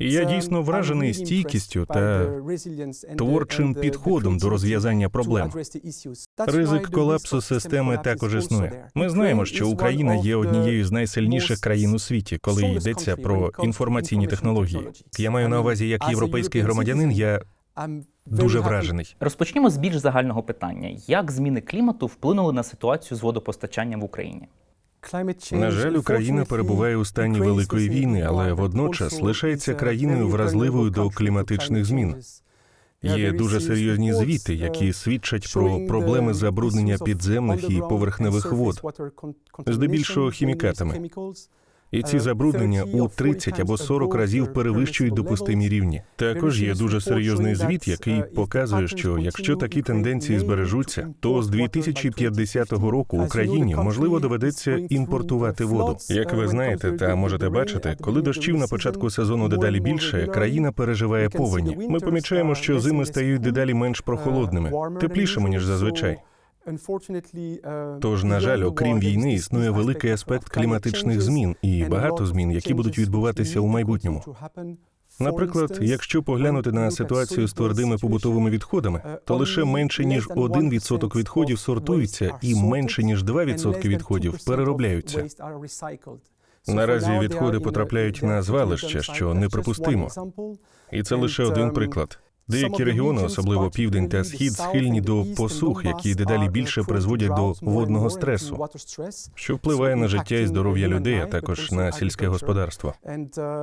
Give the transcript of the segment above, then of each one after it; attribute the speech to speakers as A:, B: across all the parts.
A: І я дійсно вражений стійкістю та творчим підходом до розв'язання проблем. Ризик колапсу системи також існує. Ми знаємо, що Україна є однією з найсильніших країн у світі, коли йдеться про інформаційні технології. Я маю на увазі, як європейський громадянин, я дуже вражений.
B: Розпочнімо з більш загального питання: як зміни клімату вплинули на ситуацію з водопостачанням в Україні?
A: На жаль, Україна перебуває у стані великої війни, але водночас лишається країною вразливою до кліматичних змін. Є дуже серйозні звіти, які свідчать про проблеми забруднення підземних і поверхневих вод, здебільшого хімікатами. І ці забруднення у 30 або 40 разів перевищують допустимі рівні. Також є дуже серйозний звіт, який показує, що якщо такі тенденції збережуться, то з 2050 року Україні можливо доведеться імпортувати воду. Як ви знаєте, та можете бачити, коли дощів на початку сезону дедалі більше, країна переживає повені. Ми помічаємо, що зими стають дедалі менш прохолодними, теплішими ніж зазвичай. Тож, на жаль, окрім війни, існує великий аспект кліматичних змін і багато змін, які будуть відбуватися у майбутньому. Наприклад, якщо поглянути на ситуацію з твердими побутовими відходами, то лише менше ніж 1% відходів сортуються, і менше ніж 2% відходів переробляються. Наразі відходи потрапляють на звалище, що неприпустимо. І це лише один приклад. Деякі регіони, особливо південь та схід, схильні до посух, які дедалі більше призводять до водного стресу, що впливає на життя і здоров'я людей, а також на сільське господарство.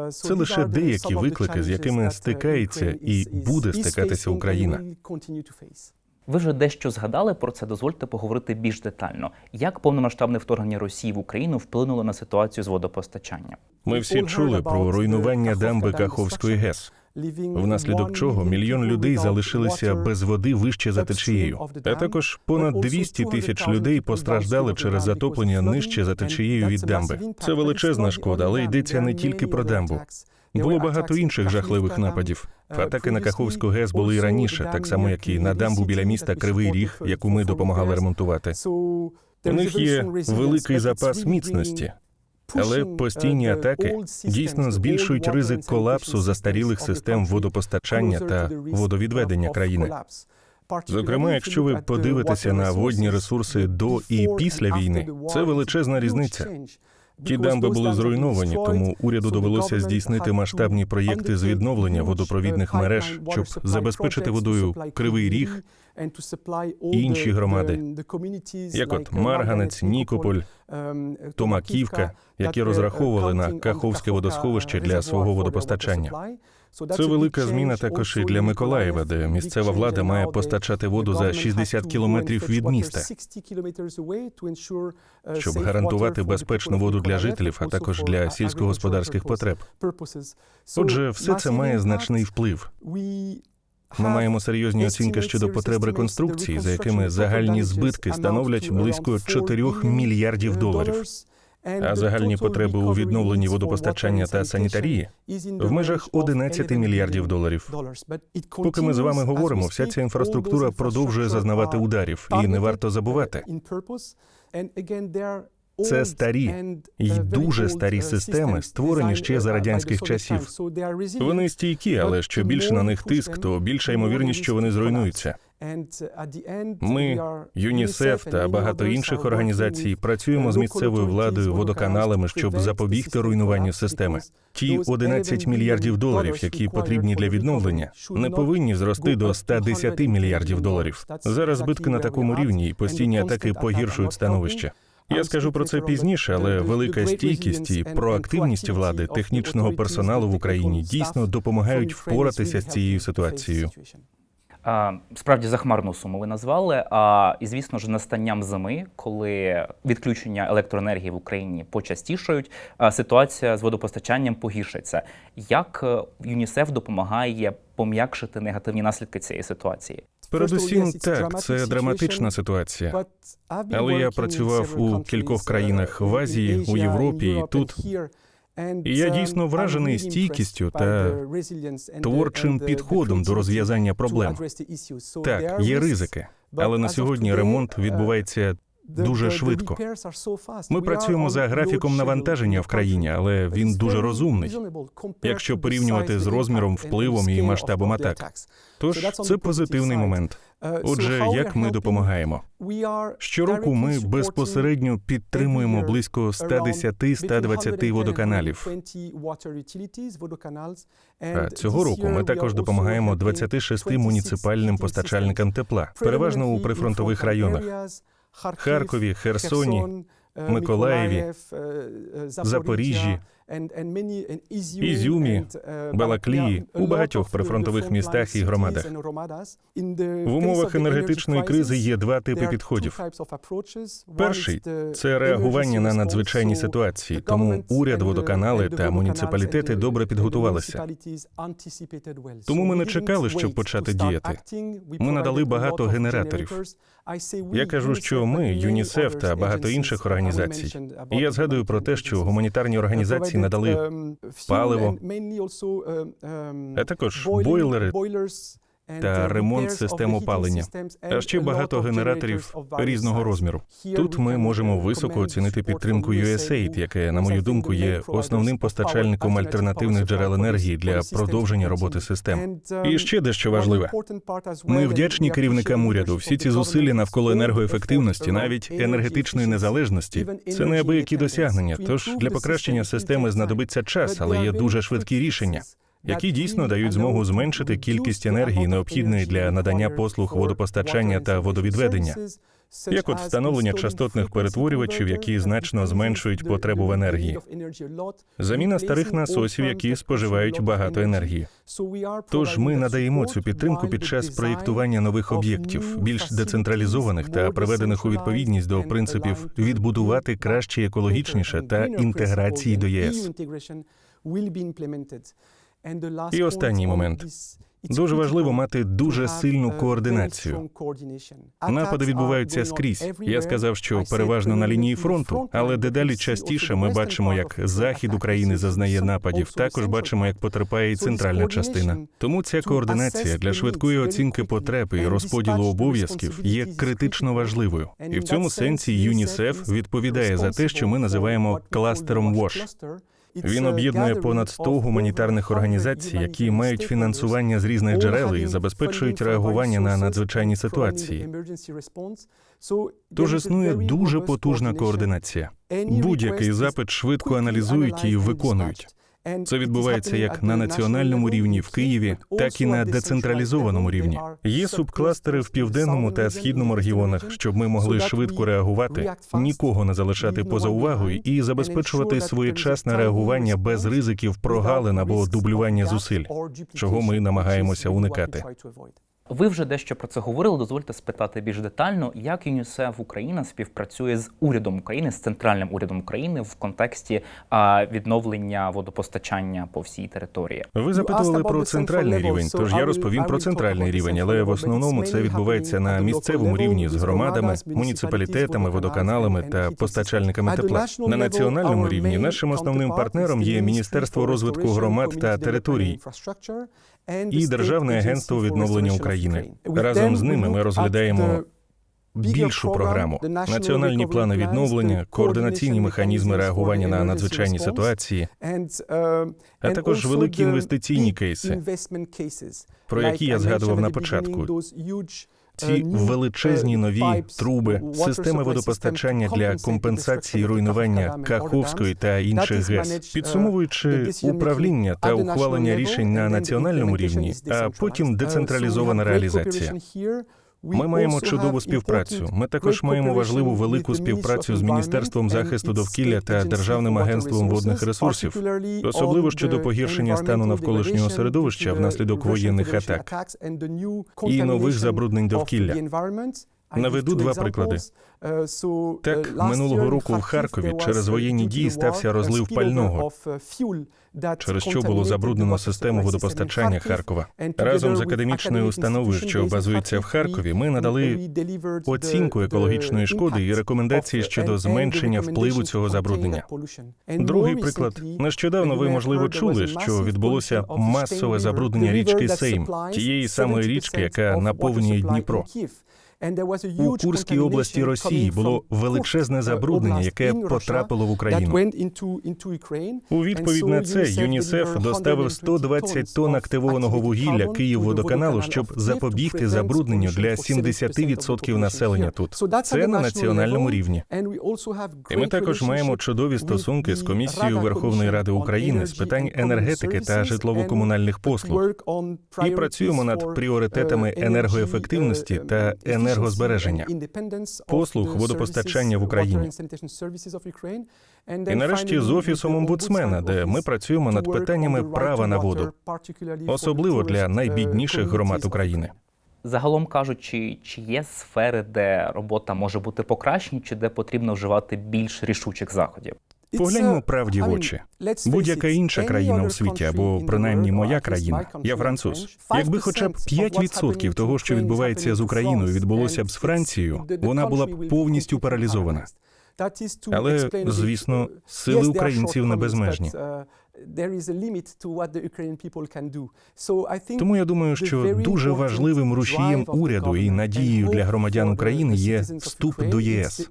A: Це лише деякі виклики, з якими стикається і буде стикатися Україна.
B: Ви вже дещо згадали про це. Дозвольте поговорити більш детально. Як повномасштабне вторгнення Росії в Україну вплинуло на ситуацію з водопостачанням?
A: Ми всі чули про руйнування дамби Каховської ГЕС, внаслідок чого мільйон людей залишилися без води вище за течією. А також понад 200 тисяч людей постраждали через затоплення нижче за течією від дамби. Це величезна шкода, але йдеться не тільки про дамбу. Було багато інших жахливих нападів. Атаки на Каховську ГЕС були і раніше, так само як і на дамбу біля міста Кривий Ріг, яку ми допомагали ремонтувати. У них є великий запас міцності, але постійні атаки дійсно збільшують ризик колапсу застарілих систем водопостачання та водовідведення країни. Зокрема, якщо ви подивитеся на водні ресурси до і після війни, це величезна різниця. Ті дамби були зруйновані, тому уряду довелося здійснити масштабні проєкти з відновлення водопровідних мереж, щоб забезпечити водою кривий ріг і інші громади, як от Марганець, Нікополь, Томаківка, які розраховували на Каховське водосховище для свого водопостачання. Це велика зміна також і для Миколаєва, де місцева влада має постачати воду за 60 кілометрів від міста, щоб гарантувати безпечну воду для жителів, а також для сільськогосподарських потреб. Отже, все це має значний вплив. Ми маємо серйозні оцінки щодо потреб реконструкції, за якими загальні збитки становлять близько 4 мільярдів доларів. А загальні потреби у відновленні водопостачання та санітарії в межах 11 мільярдів доларів. Поки ми з вами говоримо, вся ця інфраструктура продовжує зазнавати ударів, і не варто забувати. Це старі і дуже старі системи, створені ще за радянських часів. Вони стійкі, але що більше на них тиск, то більша ймовірність, що вони зруйнуються. Ми, ЮНІСЕФ та багато інших організацій працюємо з місцевою владою, водоканалами, щоб запобігти руйнуванню системи. Ті 11 мільярдів доларів, які потрібні для відновлення, не повинні зрости до 110 мільярдів доларів. Зараз збитки на такому рівні і постійні атаки погіршують становище. Я скажу про це пізніше, але велика стійкість і проактивність влади технічного персоналу в Україні дійсно допомагають впоратися з цією ситуацією.
B: А, Справді захмарну суму ви назвали. А і звісно ж, настанням зими, коли відключення електроенергії в Україні почастішають, ситуація з водопостачанням погіршиться. Як е, ЮНІСЕФ допомагає пом'якшити негативні наслідки цієї ситуації?
A: Передусім, так, це драматична ситуація. Але я працював у кількох країнах в Азії, у Європі і тут. І я дійсно вражений стійкістю та творчим підходом до розв'язання проблем. Так, є ризики, але на сьогодні ремонт відбувається дуже швидко. Ми працюємо за графіком навантаження в країні, але він дуже розумний. якщо порівнювати з розміром, впливом і масштабом атак. Тож це позитивний момент. Отже, як ми допомагаємо? Щороку ми безпосередньо підтримуємо близько 110-120 водоканалів. А цього року ми також допомагаємо 26 муніципальним постачальникам тепла, переважно у прифронтових районах.
C: Харкові, Херсоні, Миколаєві, Запоріжжі,
A: Ізюмі, Балаклії, у багатьох прифронтових містах і громадах.
C: В умовах енергетичної кризи є два типи підходів.
A: Перший це реагування на надзвичайні ситуації, тому уряд, водоканали та муніципалітети добре підготувалися.
C: Тому ми не чекали, щоб почати діяти.
A: Ми надали багато генераторів. Я кажу, що ми, ЮНІСЕФ та багато інших організацій. І я згадую про те, що гуманітарні організації надали паливо, а також бойлери та ремонт систем опалення, а ще багато генераторів різного розміру. Тут ми можемо високо оцінити підтримку USAID, яке, на мою думку, є основним постачальником альтернативних джерел енергії для продовження роботи систем. І ще дещо важливе. Ми вдячні керівникам уряду. Всі ці зусилля навколо енергоефективності, навіть енергетичної незалежності, це неабиякі досягнення. Тож для покращення системи знадобиться час, але є дуже швидкі рішення. Які дійсно дають змогу зменшити кількість енергії, необхідної для надання послуг водопостачання та водовідведення, як от встановлення частотних перетворювачів, які значно зменшують потребу в енергії, заміна старих насосів, які споживають багато енергії. Тож ми надаємо цю підтримку під час проєктування нових об'єктів, більш децентралізованих та приведених у відповідність до принципів відбудувати краще, екологічніше та інтеграції до ЄС.
C: І останній момент.
A: Дуже важливо мати дуже сильну координацію. Напади відбуваються скрізь. Я сказав, що переважно на лінії фронту, але дедалі частіше ми бачимо, як захід України зазнає нападів. Також бачимо, як потерпає і центральна частина. Тому ця координація для швидкої оцінки потреб і розподілу обов'язків є критично важливою. І в цьому сенсі ЮНІСЕФ відповідає за те, що ми називаємо кластером ВОШ. Він об'єднує понад 100 гуманітарних організацій, які мають фінансування з різних джерел і забезпечують реагування на надзвичайні ситуації. Тож існує дуже потужна координація. Будь-який запит швидко аналізують і виконують. Це відбувається як на національному рівні в Києві, так і на децентралізованому рівні. Є субкластери в південному та східному регіонах, щоб ми могли швидко реагувати, нікого не залишати поза увагою і забезпечувати своєчасне реагування без ризиків прогалин або дублювання зусиль, чого ми намагаємося уникати.
B: Ви вже дещо про це говорили. Дозвольте спитати більш детально, як ЮНІСЕФ Україна співпрацює з урядом України, з центральним урядом України в контексті відновлення водопостачання по всій території.
A: Ви запитували про центральний рівень, тож я розповім про центральний рівень, але в основному це відбувається на місцевому рівні з громадами, муніципалітетами, водоканалами та постачальниками тепла. На національному рівні нашим основним партнером є Міністерство розвитку громад та територій і Державне агентство відновлення України. Разом з ними ми розглядаємо більшу програму, національні плани відновлення, координаційні механізми реагування на надзвичайні ситуації, а також великі інвестиційні кейси, про які я згадував на початку. Ці величезні нові труби, системи водопостачання для компенсації руйнування Каховської та інших ГЕС, підсумовуючи управління та ухвалення рішень на національному рівні, а потім децентралізована реалізація. Ми маємо чудову співпрацю. Ми також маємо важливу велику співпрацю з міністерством захисту довкілля та державним агентством водних ресурсів, особливо щодо погіршення стану навколишнього середовища внаслідок воєнних атак і нових забруднень довкілля. Наведу два приклади. Так, минулого року в Харкові через воєнні дії стався розлив пального, через що було забруднено систему водопостачання Харкова. Разом з академічною установою, що базується в Харкові, ми надали оцінку екологічної шкоди і рекомендації щодо зменшення впливу цього забруднення. Другий приклад нещодавно ви можливо чули, що відбулося масове забруднення річки Сейм, тієї самої річки, яка наповнює Дніпро. У Курській області Росії було величезне забруднення, яке потрапило в Україну. У відповідь на це ЮНІСЕФ доставив 120 тонн активованого вугілля Київводоканалу, щоб запобігти забрудненню для 70% населення тут. Це на національному рівні. І ми також маємо чудові стосунки з комісією Верховної Ради України з питань енергетики та житлово-комунальних послуг. І працюємо над пріоритетами енергоефективності та енергозбереження, послуг водопостачання в Україні. І нарешті з офісом омбудсмена, де ми працюємо над питаннями права на воду, особливо для найбідніших громад України.
B: Загалом кажучи, чи є сфери, де робота може бути покращена, чи де потрібно вживати більш рішучих заходів?
A: Погляньмо правді в очі. Будь-яка інша країна у світі, або принаймні моя країна, я француз. Якби хоча б 5% того, що відбувається з Україною, відбулося б з Францією, вона була б повністю паралізована. Але, звісно, сили українців не безмежні. Тому я думаю, що дуже важливим рушієм уряду і надією для громадян України є вступ до ЄС.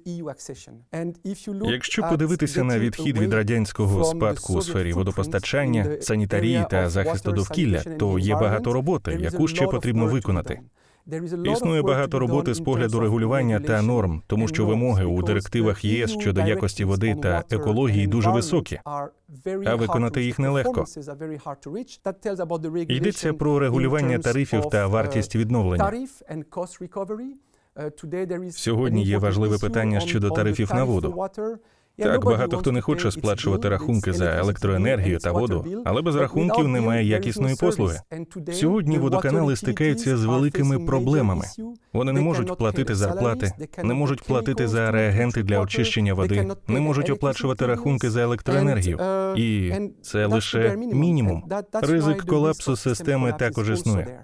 A: Якщо подивитися на відхід від радянського спадку у сфері водопостачання, санітарії та захисту довкілля, то є багато роботи, яку ще потрібно виконати. Існує багато роботи з погляду регулювання та норм, тому що вимоги у директивах ЄС щодо якості води та екології дуже високі, а виконати їх нелегко. Йдеться про регулювання тарифів та вартість відновлення.
C: Сьогодні є важливе питання щодо тарифів на воду.
A: Так, багато хто не хоче сплачувати рахунки за електроенергію та воду, але без рахунків немає якісної послуги. Сьогодні водоканали стикаються з великими проблемами. Вони не можуть платити зарплати, не можуть платити за реагенти для очищення води, не можуть оплачувати рахунки за електроенергію. І це лише мінімум. Ризик колапсу системи також існує.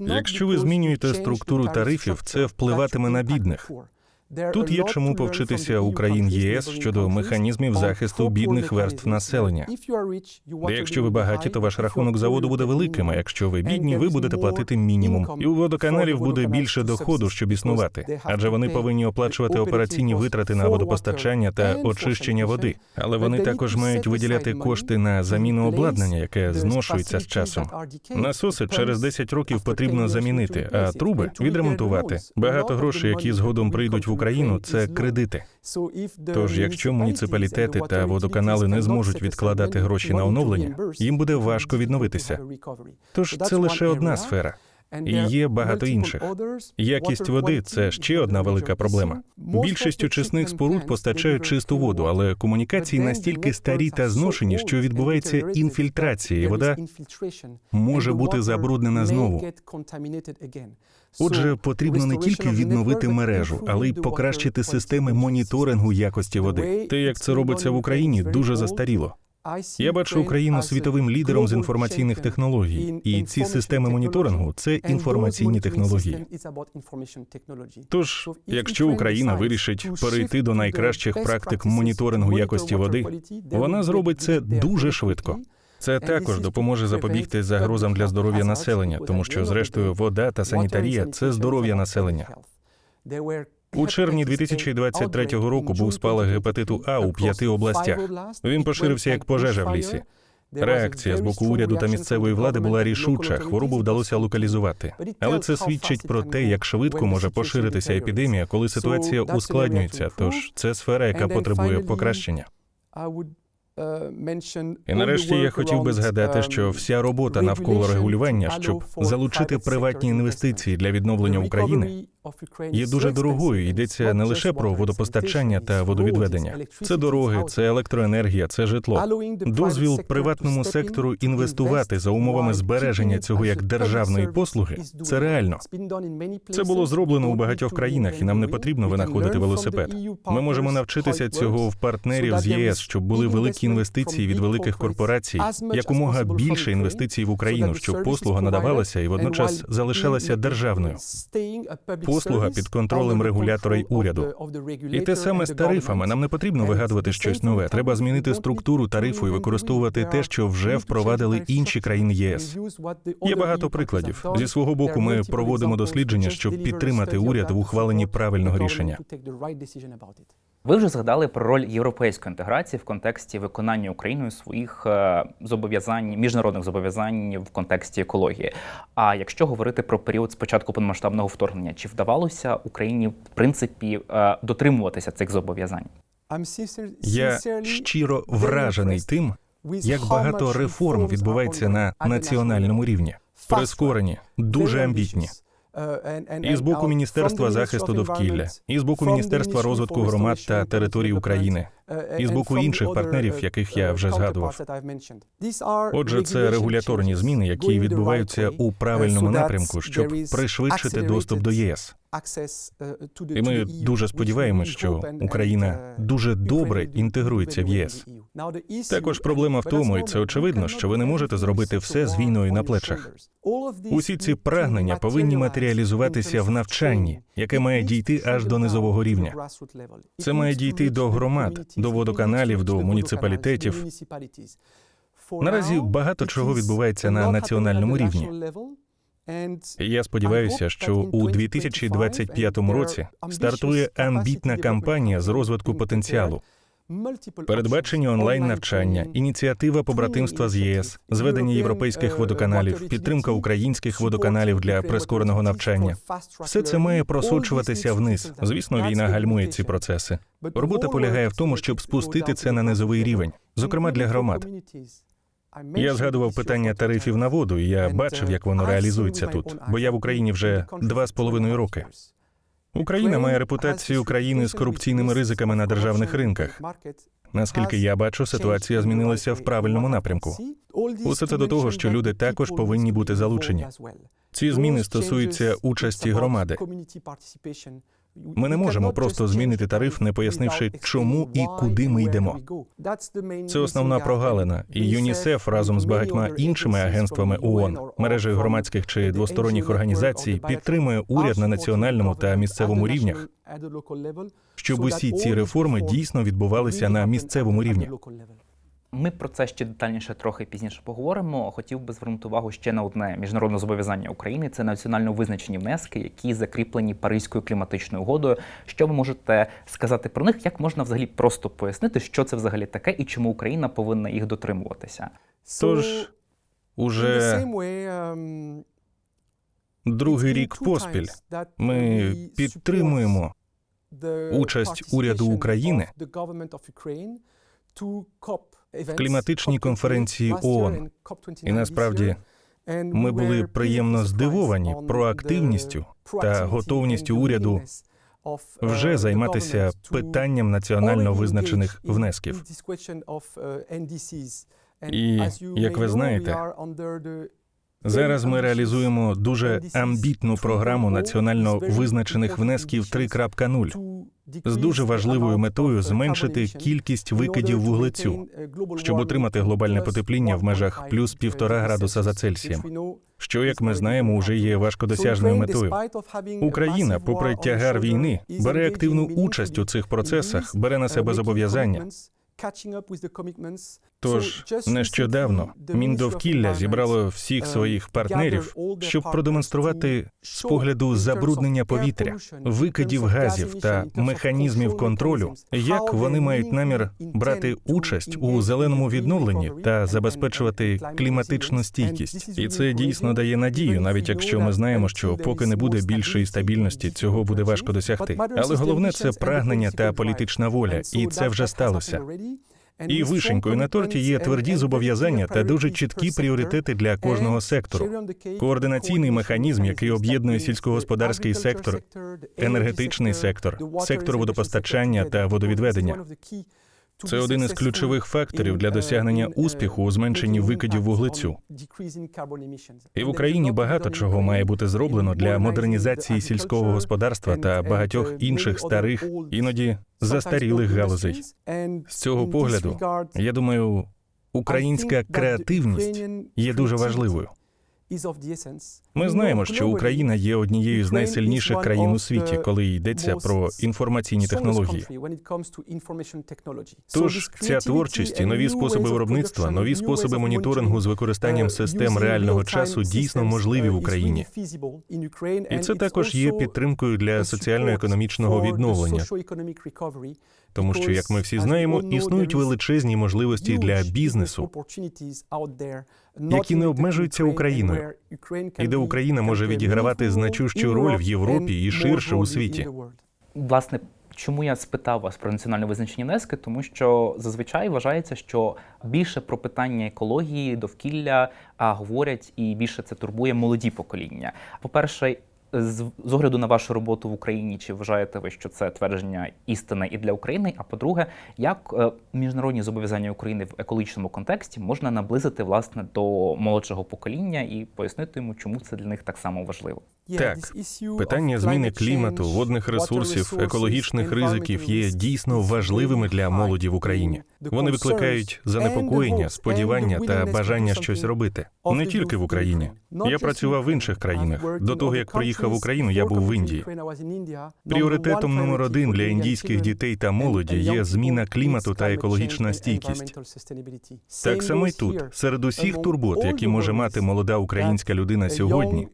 A: Якщо ви змінюєте структуру тарифів, це впливатиме на бідних. Тут є чому повчитися у країн ЄС щодо механізмів захисту бідних верств населення. Де якщо ви багаті, то ваш рахунок за воду буде великим. А якщо ви бідні, ви будете платити мінімум. І у водоканалів буде більше доходу, щоб існувати, адже вони повинні оплачувати операційні витрати на водопостачання та очищення води. Але вони також мають виділяти кошти на заміну обладнання, яке зношується з часом. Насоси через 10 років потрібно замінити, а труби відремонтувати. Багато грошей, які згодом прийдуть в Україну, це кредити. Тож, якщо муніципалітети та водоканали не зможуть відкладати гроші на оновлення, їм буде важко відновитися. Тож це лише одна сфера. І є багато інших. Якість води це ще одна велика проблема. Більшість очисних споруд постачають чисту воду, але комунікації настільки старі та зношені, що відбувається інфільтрація, і вода може бути забруднена знову. Отже, потрібно не тільки відновити мережу, але й покращити системи моніторингу якості води. Те, як це робиться в Україні, дуже застаріло. Я бачу Україну світовим лідером з інформаційних технологій, і ці системи моніторингу це інформаційні технології. Тож, якщо Україна вирішить перейти до найкращих практик моніторингу якості води, вона зробить це дуже швидко. Це також допоможе запобігти загрозам для здоров'я населення, тому що, зрештою, вода та санітарія це здоров'я населення. У червні 2023 року був спалах гепатиту А у п'яти областях. Він поширився як пожежа в лісі. Реакція з боку уряду та місцевої влади була рішуча. Хворобу вдалося локалізувати. Але це свідчить про те, як швидко може поширитися епідемія, коли ситуація ускладнюється. Тож це сфера, яка потребує покращення. І нарешті я хотів би згадати, що вся робота навколо регулювання, щоб залучити приватні інвестиції для відновлення України, є дуже дорогою. Йдеться не лише про водопостачання та водовідведення. Це дороги, це електроенергія, це житло. Дозвіл приватному сектору інвестувати за умовами збереження цього як державної послуги. Це реально. Це було зроблено у багатьох країнах, і нам не потрібно винаходити велосипед. Ми можемо навчитися цього в партнерів з ЄС, щоб були великі інвестиції від великих корпорацій, якомога більше інвестицій в Україну, щоб послуга надавалася і водночас залишалася державною. Послуга під контролем регулятора й уряду. І те саме з тарифами. Нам не потрібно вигадувати щось нове. Треба змінити структуру тарифу і використовувати те, що вже впровадили інші країни ЄС. Є багато прикладів. Зі свого боку, ми проводимо дослідження, щоб підтримати уряд в ухваленні правильного рішення.
B: Ви вже згадали про роль європейської інтеграції в контексті виконання Україною своїх е, зобов'язань, міжнародних зобов'язань в контексті екології. А якщо говорити про період спочатку повномасштабного вторгнення, чи вдавалося Україні в принципі е, дотримуватися цих зобов'язань?
A: Я щиро вражений тим, як багато реформ відбувається на національному рівні. Прискорені, дуже амбітні. І з боку Міністерства захисту довкілля, і з боку Міністерства розвитку громад та територій України, і з боку інших партнерів, яких я вже згадував. Отже, це регуляторні зміни, які відбуваються у правильному напрямку, щоб пришвидшити доступ до ЄС. І ми дуже сподіваємось, що Україна дуже добре інтегрується в ЄС. Також проблема в тому, і це очевидно, що ви не можете зробити все з війною на плечах. Усі ці прагнення повинні матеріалізуватися в навчанні, яке має дійти аж до низового рівня. Це має дійти до громад, до водоканалів, до муніципалітетів. Наразі багато чого відбувається на національному рівні. Я сподіваюся, що у 2025 році стартує амбітна кампанія з розвитку потенціалу. Передбачені онлайн навчання, ініціатива побратимства з ЄС, зведення європейських водоканалів, підтримка українських водоканалів для прискореного навчання. Все це має просочуватися вниз. Звісно, війна гальмує ці процеси. Робота полягає в тому, щоб спустити це на низовий рівень, зокрема для громад. Я згадував питання тарифів на воду, і я бачив, як воно реалізується тут, бо я в Україні вже два з половиною роки. Україна має репутацію країни з корупційними ризиками на державних ринках. Наскільки я бачу, ситуація змінилася в правильному напрямку. Усе це до того, що люди також повинні бути залучені. Ці зміни стосуються участі громади. Ми не можемо просто змінити тариф, не пояснивши, чому і куди ми йдемо. Це основна прогалина, і ЮНІСЕФ разом з багатьма іншими агентствами ООН, мережею громадських чи двосторонніх організацій підтримує уряд на національному та місцевому рівнях, щоб усі ці реформи дійсно відбувалися на місцевому рівні.
B: Ми про це ще детальніше трохи пізніше поговоримо. Хотів би звернути увагу ще на одне міжнародне зобов'язання України це національно визначені внески, які закріплені Паризькою кліматичною угодою. Що ви можете сказати про них? Як можна взагалі просто пояснити, що це взагалі таке і чому Україна повинна їх дотримуватися?
A: Тож уже другий рік поспіль ми підтримуємо участь уряду України в кліматичній конференції ООН. І насправді ми були приємно здивовані проактивністю та готовністю уряду вже займатися питанням національно визначених внесків. І, як ви знаєте, Зараз ми реалізуємо дуже амбітну програму національно визначених внесків 3.0 з дуже важливою метою зменшити кількість викидів вуглецю, щоб отримати глобальне потепління в межах плюс півтора градуса за Цельсієм, що, як ми знаємо, уже є важкодосяжною метою. Україна, попри тягар війни, бере активну участь у цих процесах, бере на себе зобов'язання. Тож нещодавно Міндовкілля зібрало всіх своїх партнерів, щоб продемонструвати з погляду забруднення повітря, викидів газів та механізмів контролю, як вони мають намір брати участь у зеленому відновленні та забезпечувати кліматичну стійкість. І це дійсно дає надію, навіть якщо ми знаємо, що поки не буде більшої стабільності, цього буде важко досягти. Але головне це прагнення та політична воля, і це вже сталося. І вишенькою на торті є тверді зобов'язання та дуже чіткі пріоритети для кожного сектору. Координаційний механізм, який об'єднує сільськогосподарський сектор, енергетичний сектор, сектор водопостачання та водовідведення. Це один із ключових факторів для досягнення успіху у зменшенні викидів вуглецю. І в Україні багато чого має бути зроблено для модернізації сільського господарства та багатьох інших старих, іноді застарілих галузей. З цього погляду, я думаю, українська креативність є дуже важливою. Ми знаємо, що Україна є однією з найсильніших країн у світі, коли йдеться про інформаційні технології. Тож ця творчість і нові способи виробництва, нові способи моніторингу з використанням систем реального часу дійсно можливі в Україні. І це також є підтримкою для соціально-економічного відновлення, тому що, як ми всі знаємо, існують величезні можливості для бізнесу,
C: які не обмежуються Україною,
A: і де Україна може відігравати значущу роль в Європі і ширше у світі.
B: Власне, чому я спитав вас про національне визначення ЮНЕСКО? Тому що зазвичай вважається, що більше про питання екології, довкілля а, говорять і більше це турбує молоді покоління. По-перше, з, з огляду на вашу роботу в Україні, чи вважаєте ви, що це твердження істини і для України? А по-друге, як е, міжнародні зобов'язання України в екологічному контексті можна наблизити власне до молодшого покоління і пояснити йому, чому це для них так само важливо?
A: Так, питання зміни клімату, водних ресурсів, екологічних ризиків є дійсно важливими для молоді в Україні. Вони викликають занепокоєння, сподівання та бажання щось робити. Не тільки в Україні. Я працював в інших країнах. До того як приїхав в Україну, я був в Індії. Пріоритетом номер один для індійських дітей та молоді є зміна клімату та екологічна стійкість. Так само й тут, серед усіх турбот, які може мати молода українська людина сьогодні,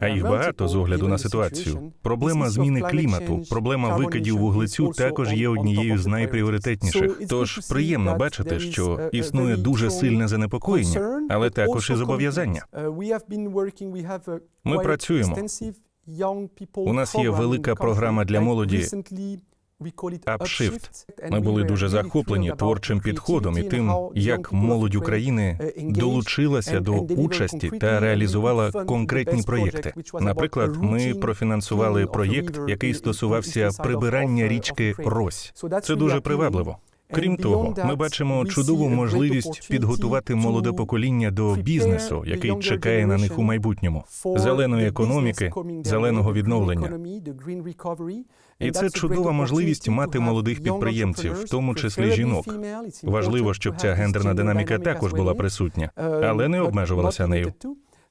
A: а їх багато з огляду на ситуацію. Проблема зміни клімату, проблема викидів вуглецю також є однією з найпріоритетніших. Тож приємно бачити, що існує дуже сильне занепокоєння, але також і зобов'язання.
C: Ми працюємо.
A: У нас є велика програма для молоді Upshift. Ми були дуже захоплені творчим підходом і тим, як молодь України долучилася до участі та реалізувала конкретні проєкти. Наприклад, ми профінансували проєкт, який стосувався прибирання річки Рось. Це дуже привабливо. Крім того, ми бачимо чудову можливість підготувати молоде покоління до бізнесу, який чекає на них у майбутньому, зеленої економіки, зеленого відновлення. І це чудова можливість мати молодих підприємців, в тому числі жінок. Важливо, щоб ця гендерна динаміка також була присутня, але не обмежувалася нею.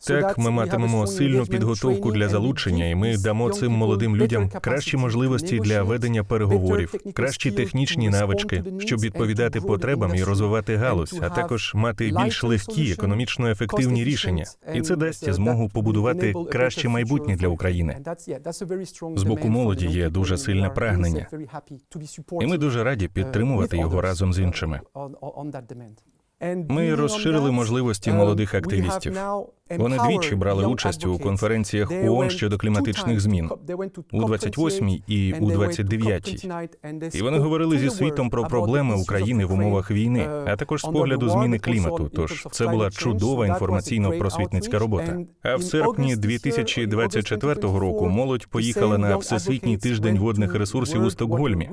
A: Так, ми матимемо сильну підготовку для залучення, і ми дамо цим молодим людям кращі можливості для ведення переговорів, кращі технічні навички, щоб відповідати потребам і розвивати галузь, а також мати більш легкі, економічно ефективні рішення. І це дасть змогу побудувати краще майбутнє для України.
C: З боку молоді є дуже сильне прагнення.
A: І ми дуже раді підтримувати його разом з іншими. Ми розширили можливості молодих активістів. Вони двічі брали участь у конференціях ООН щодо кліматичних змін у 28-й і у 29-й. І вони говорили зі світом про проблеми України в умовах війни, а також з погляду зміни клімату. Тож це була чудова інформаційно-просвітницька робота. А в серпні 2024 року молодь поїхала на всесвітній тиждень водних ресурсів у Стокгольмі.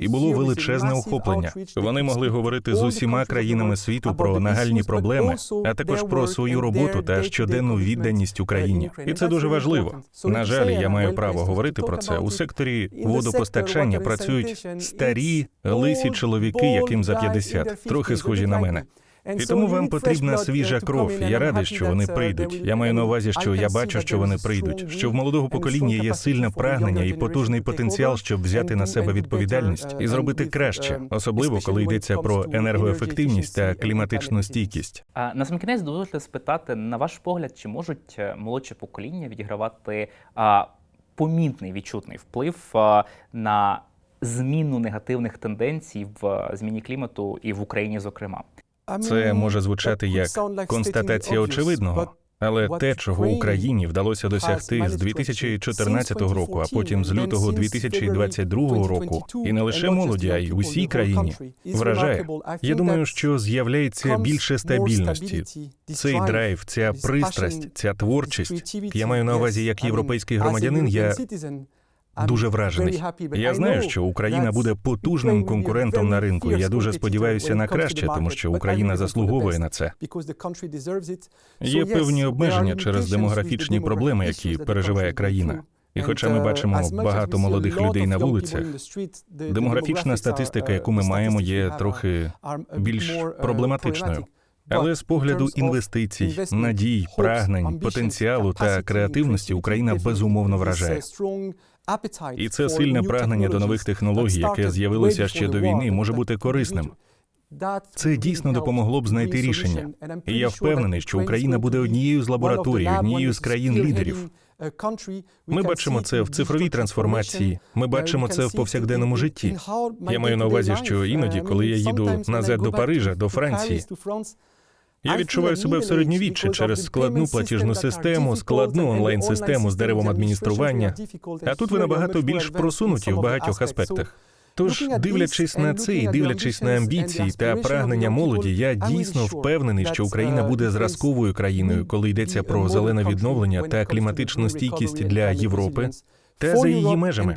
A: І було величезне охоплення. Вони могли говорити з усіма країнами світу про нагальні проблеми, а також про свою роботу та щоденну відданість Україні. І це дуже важливо. На жаль, я маю право говорити про це. У секторі водопостачання працюють старі лисі чоловіки, яким за 50, трохи схожі на мене. І тому вам потрібна свіжа кров. Я радий, що вони прийдуть. Я маю на увазі, що я бачу, що вони прийдуть. Що в молодого покоління є сильне прагнення і потужний потенціал, щоб взяти на себе відповідальність і зробити краще, особливо коли йдеться про енергоефективність та кліматичну стійкість.
B: А на сам кінець дозвольте спитати, на ваш погляд, чи можуть е, молодше покоління відігравати а, помітний відчутний вплив а, на зміну негативних тенденцій в е, зміні клімату і в Україні, зокрема?
A: Це може звучати як констатація очевидного. Але те, чого Україні вдалося досягти з 2014 року, а потім з лютого 2022 року, і не лише молоді, а й усій країні, вражає. Я думаю, що з'являється більше стабільності. Цей драйв, ця пристрасть, ця творчість. Я маю на увазі як європейський громадянин. Я дуже вражений. Я знаю, що Україна буде потужним конкурентом на ринку. Я дуже сподіваюся на краще, тому що Україна заслуговує на це. Є певні обмеження через демографічні проблеми, які переживає країна. І хоча ми бачимо багато молодих людей на вулицях, демографічна статистика, яку ми маємо, є трохи більш проблематичною. Але з погляду інвестицій, надій, прагнень, потенціалу та креативності Україна безумовно вражає. І це сильне прагнення до нових технологій, яке з'явилося ще до війни, може бути корисним.
C: Це дійсно допомогло б знайти рішення. І я впевнений, що Україна буде однією з лабораторій, однією з країн-лідерів.
A: Ми бачимо це в цифровій трансформації. Ми бачимо це в повсякденному житті. Я маю на увазі, що іноді, коли я їду назад до Парижа, до Франції, я відчуваю себе в середньовіччі через складну платіжну систему, складну онлайн-систему з деревом адміністрування. А тут ви набагато більш просунуті в багатьох аспектах. Тож, дивлячись на це і дивлячись на амбіції та прагнення молоді, я дійсно впевнений, що Україна буде зразковою країною, коли йдеться про зелене відновлення та кліматичну стійкість для Європи та за її межами.